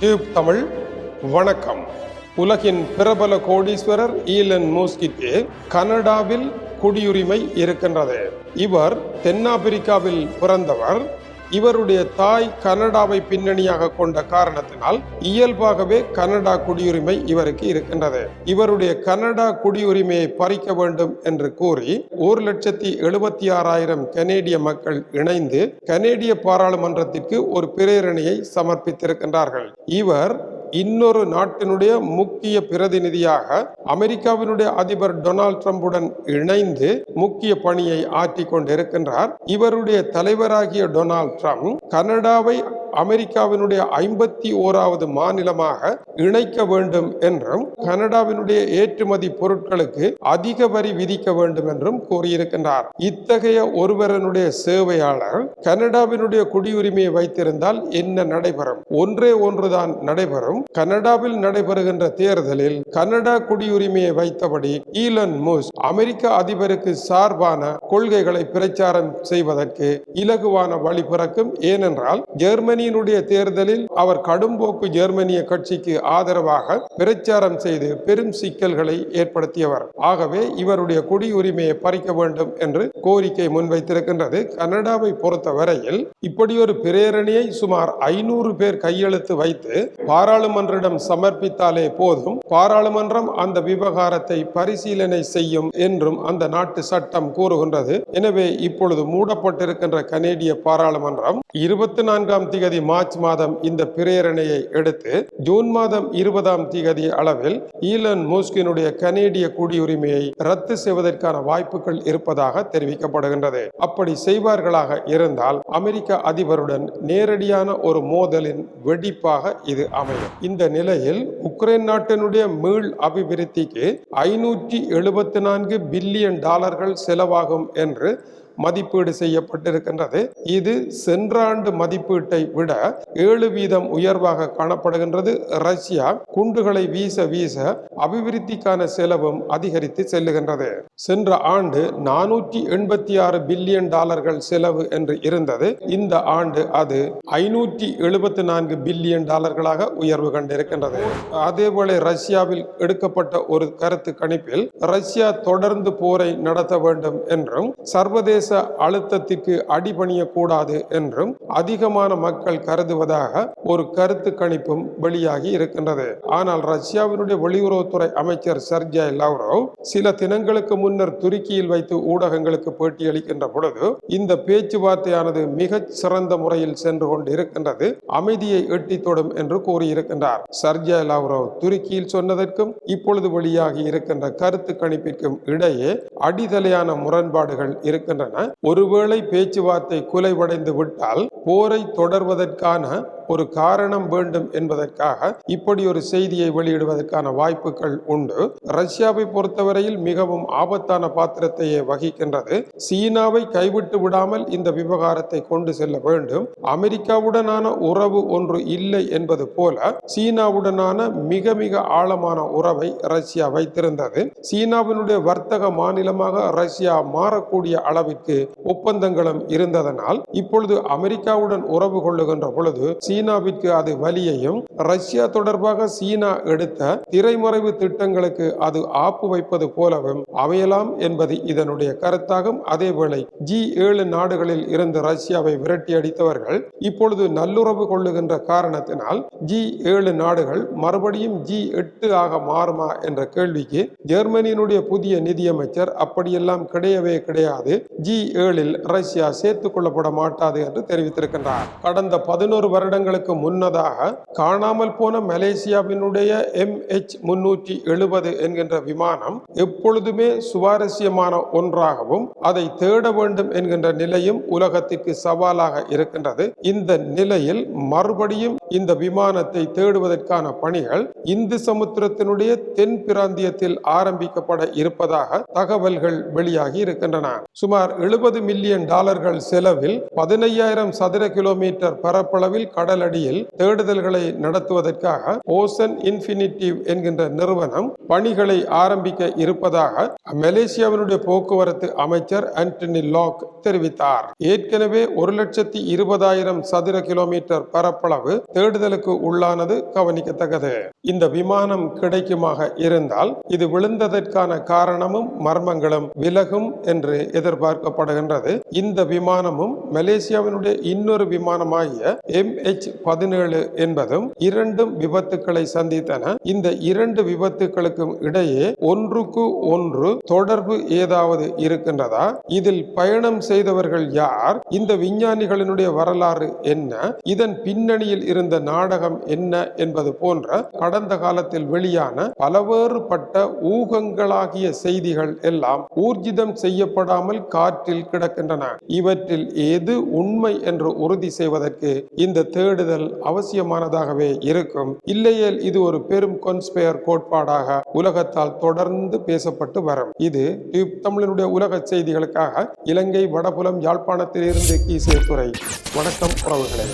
Tube Tamil வணக்கம். உலகின் பிரபல கோடீஸ்வரர் ஈலன் மூஸ்கிக்கு கனடாவில் குடியுரிமை இருக்கின்றது. இவர் தென்னாப்பிரிக்காவில் பிறந்தவர். இவருடைய தாய் கனடாவை பின்னணியாக கொண்ட காரணத்தினால் இயல்பாகவே கனடா குடியுரிமை இவருக்கு இருக்கின்றது. இவருடைய கனடா குடியுரிமையை பறிக்க வேண்டும் என்று கூறி ஒரு லட்சத்தி எழுபத்தி ஆறாயிரம் கனேடிய மக்கள் இணைந்து கனேடிய பாராளுமன்றத்திற்கு ஒரு பிரேரணையை சமர்ப்பித்திருக்கின்றார்கள். இவர் இன்னொரு நாட்டினுடைய முக்கிய பிரதிநிதியாக அமெரிக்காவினுடைய அதிபர் டொனால்ட் ட்ரம்புடன் இணைந்து முக்கிய பணியை ஆற்றிக் கொண்டிருக்கின்றார் இவருடைய தலைவராகிய டொனால்ட் ட்ரம்ப் கனடாவை அமெரிக்காவினுடைய ஐம்பத்தி ஓராவது மாநிலமாக இணைக்க வேண்டும் என்றும் கனடாவினுடைய ஏற்றுமதி பொருட்களுக்கு அதிக வரி விதிக்க வேண்டும் என்றும் கூறியிருக்கின்றார் இத்தகைய ஒருவரனுடைய சேவையாளர் கனடாவினுடைய குடியுரிமையை வைத்திருந்தால் என்ன நடைபெறும்? ஒன்றே ஒன்றுதான் நடைபெறும். கனடாவில் நடைபெறுகின்ற தேர்தலில் கனடா குடியுரிமையை வைத்தபடி ஈலன் மூஸ் அமெரிக்க அதிபருக்கு சார்பான கொள்கைகளை பிரச்சாரம் செய்வதற்கு இலகுவான வழி பிறக்கும். ஏனென்றால் ஜெர்மனியினுடைய தேர்தலில் அவர் கடும்போக்கு ஜெர்மனிய கட்சிக்கு ஆதரவாக பிரச்சாரம் செய்து பெரும் சிக்கல்களை ஏற்படுத்தியவர். ஆகவே இவருடைய குடியுரிமையை பறிக்க வேண்டும் என்று கோரிக்கை முன்வைத்திருக்கின்றது. கனடாவை பொறுத்தவரையில் இப்படி ஒரு பிரேரணையை சுமார் ஐநூறு பேர் கையெழுத்து வைத்து பாராளுமன்றிடம் சமர்ப்பித்தாலே போதும். பாராளுமன்றம் அந்த விவகாரத்தை பரிசீலனை செய்யும் என்றும் அந்த நாட்டு சட்டம் கூறுகின்றது. எனவே இப்பொழுது மூடப்பட்டிருக்கின்ற கனேடிய பாராளுமன்றம் இருபத்தி நான்காம் திகதி மார்ச் மாதம் இந்த பிரேரணையை எடுத்து ஜூன் மாதம் இருபதாம் திகதி அளவில் ஈலன் மூஸ்கினுடைய கனேடிய குடியுரிமையை ரத்து செய்வதற்கான வாய்ப்புகள் இருப்பதாக தெரிவிக்கப்படுகின்றது. அப்படி செய்வார்களாக இருந்தால் அமெரிக்க அதிபருடன் நேரடியான ஒரு மோதலின் வெடிப்பாக இது அமையும். இந்த நிலையில் உக்ரைன் நாட்டினுடைய மீள் அபிவிருத்திக்கு ஐநூற்றி எழுபத்தி நான்கு பில்லியன் டாலர்கள் செலவாகும் என்று மதிப்பீடு செய்யப்பட்டிருக்கின்றது. இது சென்ற ஆண்டு மதிப்பீட்டை விட ஏழு வீதம் உயர்வாக காணப்படுகின்றது. ரஷ்யா குண்டுகளை வீச வீச அபிவிருத்திக்கான செலவும் அதிகரித்து செல்லுகின்றது. சென்ற ஆண்டு நானூற்றி எண்பத்தி ஆறு பில்லியன் டாலர்கள் செலவு என்று இருந்தது. இந்த ஆண்டு அது ஐநூற்றி எழுபத்தி நான்கு பில்லியன் டாலர்களாக உயர்வு கண்டிருக்கின்றது. அதேபோல ரஷ்யாவில் எடுக்கப்பட்ட ஒரு கருத்து கணிப்பில் ரஷ்யா தொடர்ந்து போரை நடத்த வேண்டும் என்றும் சர்வதேச சர்வதேச அழுத்தத்திற்கு அடிபணியக்கூடாது என்றும் அதிகமான மக்கள் கருதுவதாக ஒரு கருத்து கணிப்பும் வெளியாகி இருக்கின்றது. ஆனால் ரஷ்யாவினுடைய வெளியுறவுத்துறை அமைச்சர் சர்ஜாய் லவ்ரோவ் சில தினங்களுக்கு முன்னர் துருக்கியில் வைத்து ஊடகங்களுக்கு பேட்டியளிக்கின்ற பொழுது இந்த பேச்சுவார்த்தையானது மிகச் சிறந்த முறையில் சென்று கொண்டு இருக்கின்றது அமைதியை எட்டி தொடும் என்று கூறியிருக்கின்றார். சர்ஜாய் லவ்ரோவ் துருக்கியில் சொன்னதற்கும் இப்பொழுது வெளியாகி இருக்கின்ற கருத்து கணிப்பிற்கும் இடையே அடிதலையான முரண்பாடுகள் இருக்கின்றன. ஒருவேளை பேச்சுவார்த்தை குலைவடைந்து விட்டால் போரை தொடர்வதற்கான ஒரு காரணம் வேண்டும் என்பதற்காக இப்படி ஒரு செய்தியை வெளியிடுவதற்கான வாய்ப்புகள் உண்டு. ரஷ்யாவை பொறுத்தவரையில் மிகவும் ஆபத்தான பாத்திரத்தையே வகிக்கின்றது. சீனாவை கைவிட்டு விடாமல் இந்த விவகாரத்தை கொண்டு செல்ல வேண்டும். அமெரிக்காவுடனான உறவு ஒன்று இல்லை என்பது போல சீனாவுடனான மிக மிக ஆழமான உறவை ரஷ்யா வைத்திருந்தது. சீனாவினுடைய வர்த்தக மாநிலமாக ரஷ்யா மாறக்கூடிய அளவிற்கு ஒப்பந்தங்களும் இருந்ததனால் இப்பொழுது அமெரிக்கா அமெரிக்காவுடன் உறவு கொள்ளுகின்ற பொழுது சீனாவிற்கு அது வலியையும் ரஷ்யா தொடர்பாக சீனா எடுத்த திரைமறைவு திட்டங்களுக்கு அது ஆப்பு வைப்பது போலவும் அமையலாம் என்பது இதனுடைய கருத்தாகும். அதேவேளை ஜி ஏழு நாடுகளில் இருந்து ரஷ்யாவை விரட்டி அடித்தவர்கள் இப்பொழுது நல்லுறவு கொள்ளுகின்ற காரணத்தினால் ஜி ஏழு நாடுகள் மறுபடியும் ஜி எட்டு ஆக மாறுமா என்ற கேள்விக்கு ஜெர்மனியினுடைய புதிய நிதியமைச்சர் அப்படியெல்லாம் கிடையவே கிடையாது. ஜி ஏழில் ரஷ்யா சேர்த்துக் கொள்ளப்பட மாட்டாது என்று தெரிவித்திருக்கிறார். தெரிவித்திருக்கின்றார் கடந்த பதினோரு வருடங்களுக்கு முன்னதாக காணாமல் போன மலேசியாவினுடைய எம் எச் முன்னூற்றி எழுபது என்கின்ற விமானம் எப்பொழுதுமே சுவாரஸ்யமான ஒன்றாகவும் அதை தேட வேண்டும் என்கின்ற நிலையும் உலகத்திற்கு சவாலாக இருக்கின்றது. இந்த நிலையில் மறுபடியும் இந்த விமானத்தை தேடுவதற்கான பணிகள் இந்து சமுத்திரத்தினுடைய தென் பிராந்தியத்தில் ஆரம்பிக்கப்பட இருப்பதாக தகவல்கள் வெளியாகி இருக்கின்றன. சுமார் எழுபது மில்லியன் டாலர்கள் செலவில் பதினையாயிரம் சதுர கிலோமீட்டர் பரப்பளவில் கடலடியில் தேடுதல்களை நடத்துவதற்காக ஓசன் இன்ஃபினிட்டிவ் என்கின்ற நிறுவனம் பணிகளை ஆரம்பிக்க இருப்பதாக மலேசியாவினுடைய போக்குவரத்து அமைச்சர் ஆண்டனி லாக் தெரிவித்தார். ஏற்கனவே ஒரு லட்சத்தி இருபதாயிரம் சதுர கிலோமீட்டர் பரப்பளவு தேடுதலுக்கு உள்ளானது கவனிக்கத்தக்கது. இந்த விமானம் கிடைக்குமாக இருந்தால் இது விழுந்ததற்கான காரணமும் மர்மங்களும் விலகும் என்று எதிர்பார்க்கப்படுகின்றது. இந்த விமானமும் மலேசியாவினுடைய இன்னொரு விமானமாகிய எம் எச் பதினேழு என்பதும் இரண்டும் விபத்துக்களை சந்தித்தன. இந்த இரண்டு விபத்துக்களுக்கும் இடையே ஒன்றுக்கு ஒன்று தொடர்பு ஏதாவது இருக்கின்றதா? இதில் பயணம் செய்தவர்கள் யார்? இந்த விஞ்ஞானிகளினுடைய வரலாறு என்ன? இதன் பின்னணியில் இருந்த நாடகம் என்ன என்பது போன்ற கடந்த காலத்தில் வெளியான பலவேறுபட்ட ஊகங்களாகிய செய்திகள் எல்லாம் ஊர்ஜிதம் செய்யப்படாமல் காற்றில் கிடக்கின்றன. இவற்றில் எது உண்மை என்று உறுதி செய்வதற்கு இந்த தேடுதல் அவசியமானதாகவே இருக்கும். இல்லையேல் இது ஒரு பெரும் கொன்ஸ்பெயர் கோட்பாடாக உலகத்தால் தொடர்ந்து பேசப்பட்டு வரும். இது தமிழனுடைய உலக செய்திகளுக்காக இலங்கை வடபுலம் யாழ்ப்பாணத்திலிருந்து கீசே துறை வணக்கம் உறவுகளே.